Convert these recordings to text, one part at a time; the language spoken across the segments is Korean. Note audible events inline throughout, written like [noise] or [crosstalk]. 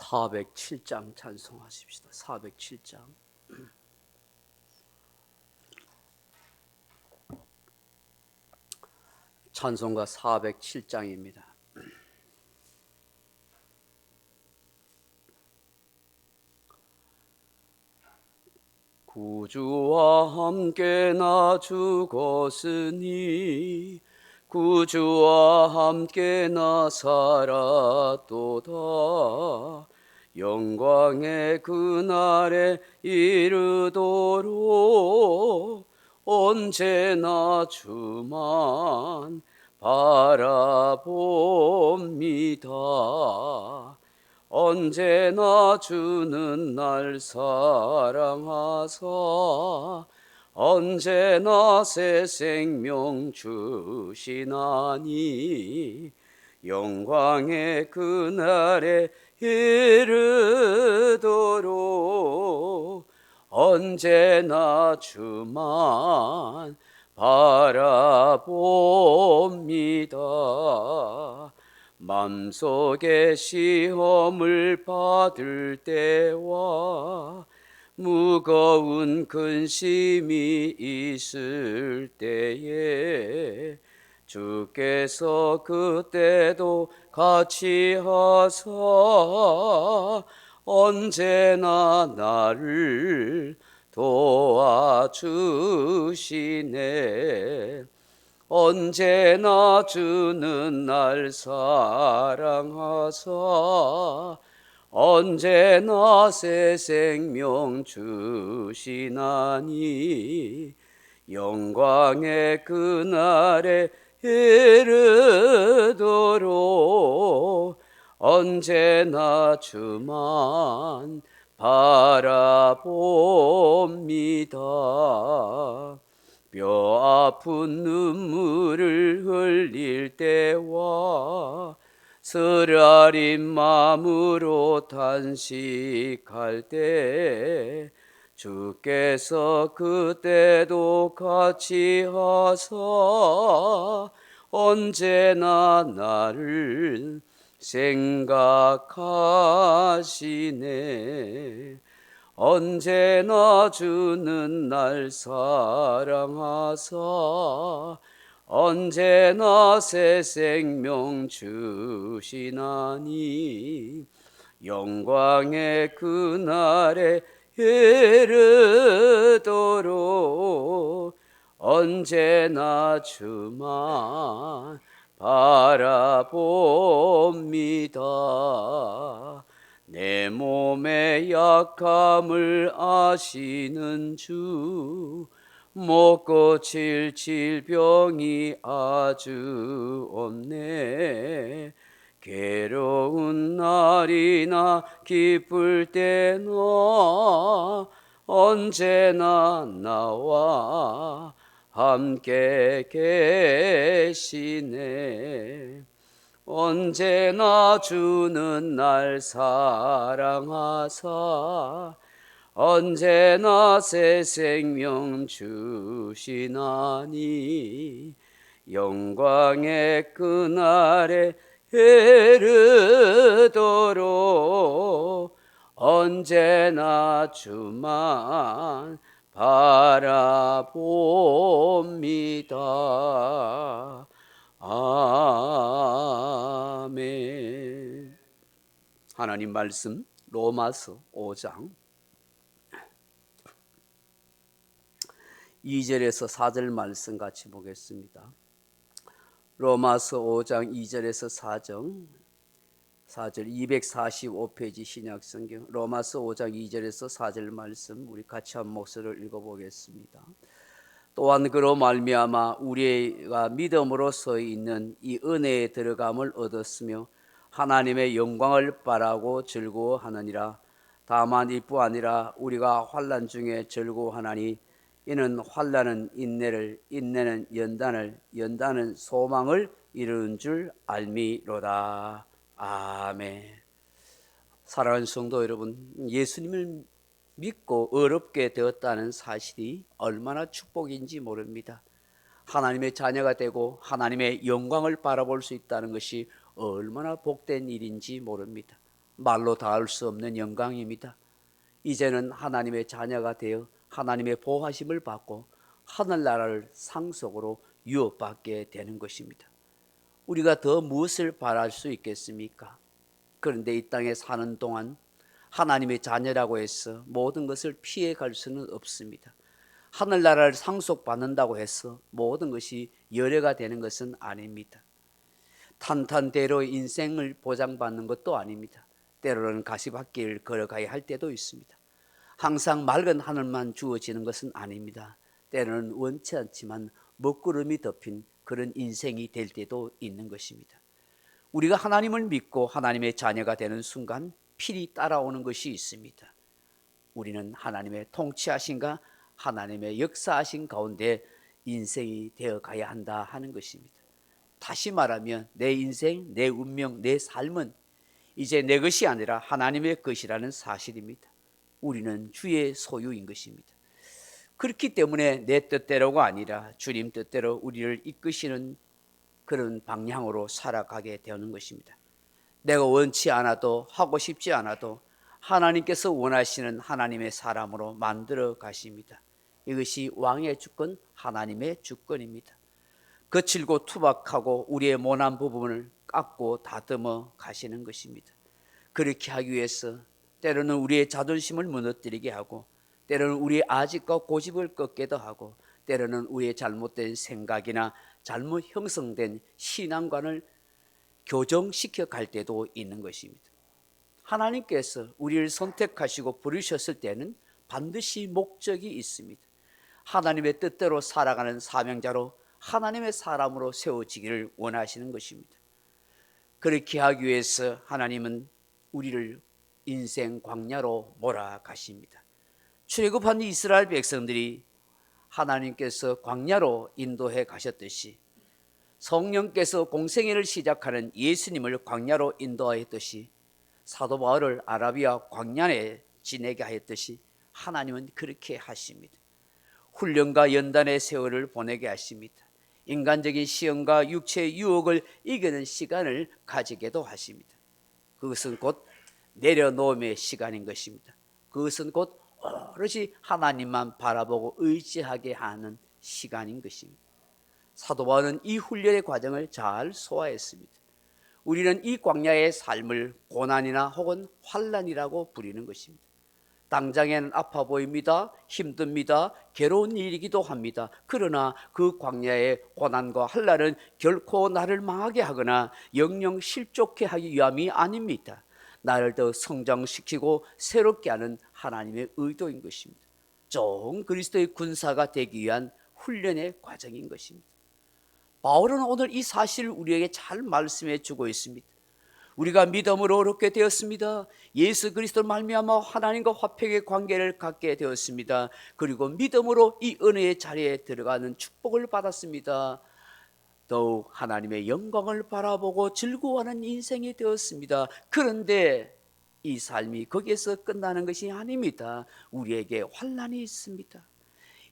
407장 찬송하십시다. 407장. 찬송가 407장입니다. 구주와 함께 나 죽었으니 구주와 함께 나 살았도다. 영광의 그날에 이르도록 언제나 주만 바라봅니다. 언제나 주는 날 사랑하사 언제나 새 생명 주시나니 영광의 그날에 이르도록 언제나 주만 바라봅니다. 맘속에 시험을 받을 때와 무거운 근심이 있을 때에 주께서 그때도 같이 하사 언제나 나를 도와주시네. 언제나 주는 날 사랑하사 언제나 새 생명 주시나니 영광의 그날에 이르도록 언제나 주만 바라봅니다. 뼈 아픈 눈물을 흘릴 때와 쓰라린 마음으로 탄식할 때 주께서 그때도 같이 하사 언제나 나를 생각하시네. 언제나 주는 날 사랑하사 언제나 새 생명 주시나니 영광의 그날에 이르도록 언제나 주만 바라봅니다. 내 몸의 약함을 아시는 주, 못 고칠 질병이 아주 없네. 괴로운 날이나 기쁠 때나 언제나 나와 함께 계시네. 언제나 주는 날 사랑하사 언제나 새 생명 주시나니 영광의 그날에 이르도록 언제나 주만 바라봅니다. 아멘. 하나님 말씀 로마서 5장 2절에서 4절 말씀 같이 보겠습니다. 로마서 5장 2절에서 4절 4절 245페이지 신약 성경 로마서 5장 2절에서 4절 말씀 우리 같이 한 목소리를 읽어 보겠습니다. 또한 그로 말미암아 우리가 믿음으로 서 있는 이 은혜에 들어감을 얻었으며 하나님의 영광을 바라고 즐거워하느니라 다만 이뿐 아니라 우리가 환난 중에 즐거워하나니 이는 환난은 인내를 인내는 연단을 연단은 소망을 이루는 줄 알미로다 아멘 사랑하는 성도 여러분 예수님을 믿고 어렵게 되었다는 사실이 얼마나 축복인지 모릅니다. 하나님의 자녀가 되고 하나님의 영광을 바라볼 수 있다는 것이 얼마나 복된 일인지 모릅니다. 말로 닿을 수 없는 영광입니다. 이제는 하나님의 자녀가 되어 하나님의 보호하심을 받고 하늘나라를 상속으로 유업받게 되는 것입니다. 우리가 더 무엇을 바랄 수 있겠습니까? 그런데 이 땅에 사는 동안 하나님의 자녀라고 해서 모든 것을 피해 갈 수는 없습니다. 하늘나라를 상속받는다고 해서 모든 것이 열애가 되는 것은 아닙니다. 탄탄대로 인생을 보장받는 것도 아닙니다. 때로는 가시밭길 걸어가야 할 때도 있습니다. 항상 맑은 하늘만 주어지는 것은 아닙니다. 때로는 원치 않지만 먹구름이 덮인 그런 인생이 될 때도 있는 것입니다. 우리가 하나님을 믿고 하나님의 자녀가 되는 순간 필히 따라오는 것이 있습니다. 우리는 하나님의 통치하신가 하나님의 역사하신 가운데 인생이 되어 가야 한다 하는 것입니다. 다시 말하면 내 인생, 내 운명, 내 삶은 이제 내 것이 아니라 하나님의 것이라는 사실입니다. 우리는 주의 소유인 것입니다. 그렇기 때문에 내 뜻대로가 아니라 주님 뜻대로 우리를 이끄시는 그런 방향으로 살아가게 되는 것입니다. 내가 원치 않아도 하고 싶지 않아도 하나님께서 원하시는 하나님의 사람으로 만들어 가십니다. 이것이 왕의 주권, 하나님의 주권입니다. 거칠고 투박하고 우리의 모난 부분을 깎고 다듬어 가시는 것입니다. 그렇게 하기 위해서 때로는 우리의 자존심을 무너뜨리게 하고 때로는 우리의 아직과 고집을 꺾게도 하고 때로는 우리의 잘못된 생각이나 잘못 형성된 신앙관을 교정시켜 갈 때도 있는 것입니다. 하나님께서 우리를 선택하시고 부르셨을 때는 반드시 목적이 있습니다. 하나님의 뜻대로 살아가는 사명자로 하나님의 사람으로 세워지기를 원하시는 것입니다. 그렇게 하기 위해서 하나님은 우리를 인생 광야로 몰아가십니다. 출애굽한 이스라엘 백성들이 하나님께서 광야로 인도해 가셨듯이 성령께서 공생애를 시작하는 예수님을 광야로 인도하였듯이 사도 바울을 아라비아 광야에 지내게 하였듯이 하나님은 그렇게 하십니다. 훈련과 연단의 세월을 보내게 하십니다. 인간적인 시험과 육체의 유혹을 이기는 시간을 가지게도 하십니다. 그것은 곧 내려놓음의 시간인 것입니다. 그것은 곧 오롯이 하나님만 바라보고 의지하게 하는 시간인 것입니다. 사도 바울은 이 훈련의 과정을 잘 소화했습니다. 우리는 이 광야의 삶을 고난이나 혹은 환란이라고 부리는 것입니다. 당장에는 아파 보입니다. 힘듭니다. 괴로운 일이기도 합니다. 그러나 그 광야의 고난과 환란은 결코 나를 망하게 하거나 영영 실족해 하기 위함이 아닙니다. 나를 더 성장시키고 새롭게 하는 하나님의 의도인 것입니다. 좋은 그리스도의 군사가 되기 위한 훈련의 과정인 것입니다. 바울은 오늘 이 사실을 우리에게 잘 말씀해 주고 있습니다. 우리가 믿음으로 어렵게 되었습니다. 예수 그리스도 말미암아 하나님과 화평의 관계를 갖게 되었습니다. 그리고 믿음으로 이 은혜의 자리에 들어가는 축복을 받았습니다. 더욱 하나님의 영광을 바라보고 즐거워하는 인생이 되었습니다. 그런데 이 삶이 거기에서 끝나는 것이 아닙니다. 우리에게 환란이 있습니다.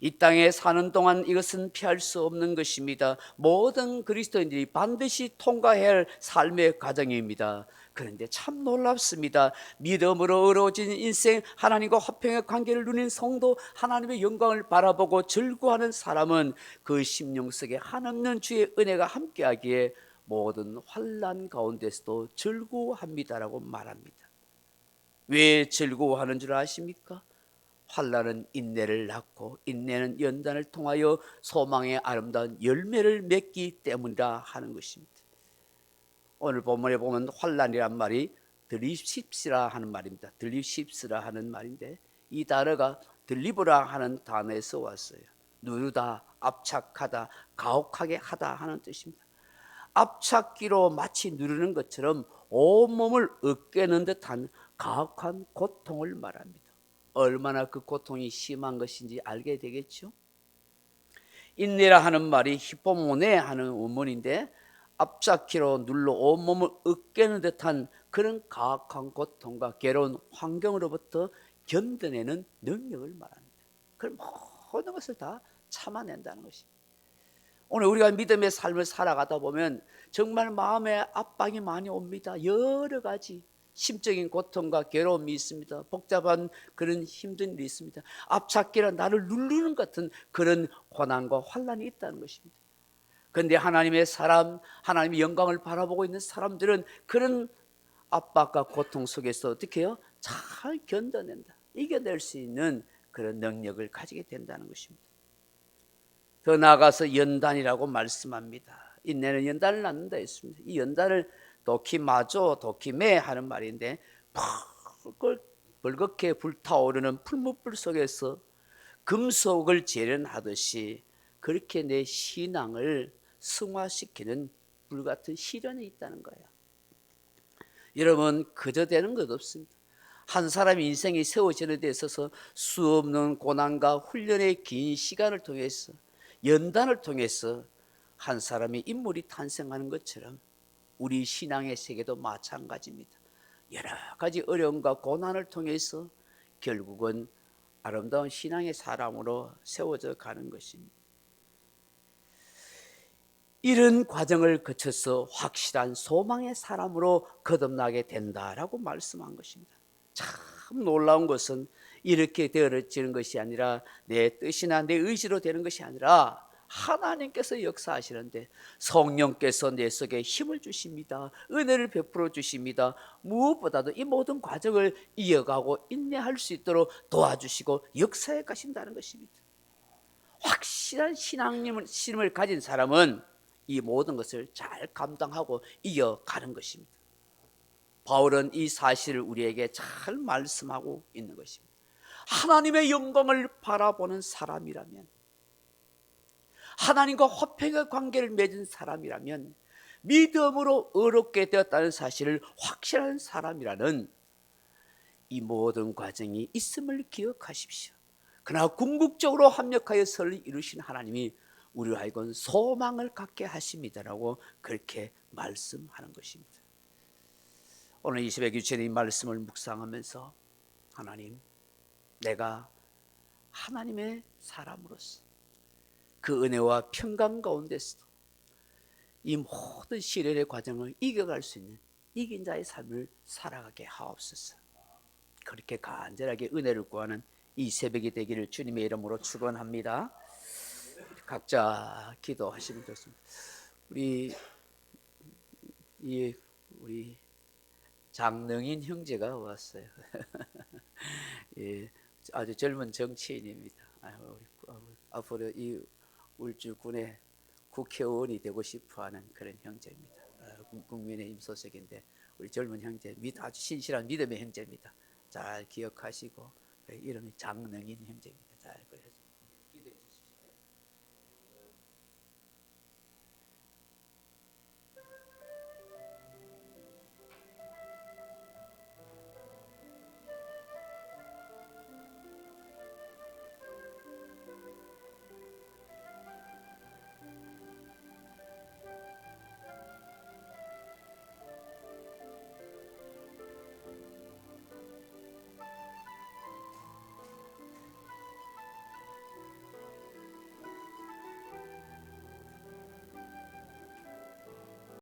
이 땅에 사는 동안 이것은 피할 수 없는 것입니다. 모든 그리스도인들이 반드시 통과해야 할 삶의 과정입니다. 그런데 참 놀랍습니다. 믿음으로 어려워진 인생, 하나님과 화평의 관계를 누린 성도, 하나님의 영광을 바라보고 즐거워하는 사람은 그 심령 속에 한없는 주의 은혜가 함께하기에 모든 환란 가운데서도 즐거워합니다라고 말합니다. 왜 즐거워하는 줄 아십니까? 환란은 인내를 낳고 인내는 연단을 통하여 소망의 아름다운 열매를 맺기 때문이라 하는 것입니다. 오늘 본문에 보면 환란이란 말이 들리십시라 하는 말입니다. 들리십시라 하는 말인데 이 단어가 들리브라 하는 단어에서 왔어요. 누르다, 압착하다, 가혹하게 하다 하는 뜻입니다. 압착기로 마치 누르는 것처럼 온몸을 으깨는 듯한 가혹한 고통을 말합니다. 얼마나 그 고통이 심한 것인지 알게 되겠죠. 인내라 하는 말이 히포모네 하는 원문인데 앞잡기로 눌러 온몸을 으깨는 듯한 그런 가악한 고통과 괴로운 환경으로부터 견뎌내는 능력을 말합니다. 그 모든 것을 다 참아낸다는 것입니다. 오늘 우리가 믿음의 삶을 살아가다 보면 정말 마음에 압박이 많이 옵니다. 여러 가지 심적인 고통과 괴로움이 있습니다. 복잡한 그런 힘든 일이 있습니다. 앞잡기라 나를 누르는 같은 그런 고난과 환란이 있다는 것입니다. 그런데 하나님의 사람, 하나님의 영광을 바라보고 있는 사람들은 그런 압박과 고통 속에서 어떻게 해요? 잘 견뎌낸다. 이겨낼 수 있는 그런 능력을 가지게 된다는 것입니다. 더 나아가서 연단이라고 말씀합니다. 인내는 연단을 낳는다 했습니다. 이 연단을 도키마조, 도키매 하는 말인데 펄- 벌겋게 불타오르는 풀무불 속에서 금속을 재련하듯이 그렇게 내 신앙을 승화시키는 불같은 시련이 있다는 거예요. 여러분 그저 되는 것 없습니다. 한 사람의 인생이 세워지는 데 있어서 수없는 고난과 훈련의 긴 시간을 통해서 연단을 통해서 한 사람의 인물이 탄생하는 것처럼 우리 신앙의 세계도 마찬가지입니다. 여러 가지 어려움과 고난을 통해서 결국은 아름다운 신앙의 사람으로 세워져 가는 것입니다. 이런 과정을 거쳐서 확실한 소망의 사람으로 거듭나게 된다라고 말씀한 것입니다. 참 놀라운 것은 이렇게 되어지는 것이 아니라 내 뜻이나 내 의지로 되는 것이 아니라 하나님께서 역사하시는데 성령께서 내 속에 힘을 주십니다. 은혜를 베풀어 주십니다. 무엇보다도 이 모든 과정을 이어가고 인내할 수 있도록 도와주시고 역사해 가신다는 것입니다. 확실한 신임을 가진 사람은 이 모든 것을 잘 감당하고 이어가는 것입니다. 바울은 이 사실을 우리에게 잘 말씀하고 있는 것입니다. 하나님의 영광을 바라보는 사람이라면 하나님과 화평의 관계를 맺은 사람이라면 믿음으로 의롭게 되었다는 사실을 확실한 사람이라는 이 모든 과정이 있음을 기억하십시오. 그러나 궁극적으로 합력하여 선을 이루신 하나님이 우리로 하여금 소망을 갖게 하십니다라고 그렇게 말씀하는 것입니다. 오늘 20의 규칙의 말씀을 묵상하면서 하나님 내가 하나님의 사람으로서 그 은혜와 평강 가운데서도 이 모든 시련의 과정을 이겨갈 수 있는 이긴 자의 삶을 살아가게 하옵소서. 그렇게 간절하게 은혜를 구하는 이 새벽이 되기를 주님의 이름으로 축원합니다. 각자 기도하시면 좋습니다. 우리 이 우리 장능인 형제가 왔어요. [laughs] 예, 아주 젊은 정치인입니다. 앞으로 이 울주군의 국회의원이 되고 싶어하는 그런 형제입니다. 아, 국민의힘 소속인데 우리 젊은 형제, 믿- 아주 신실한 믿음의 형제입니다. 잘 기억하시고 이름이 장능인 형제입니다.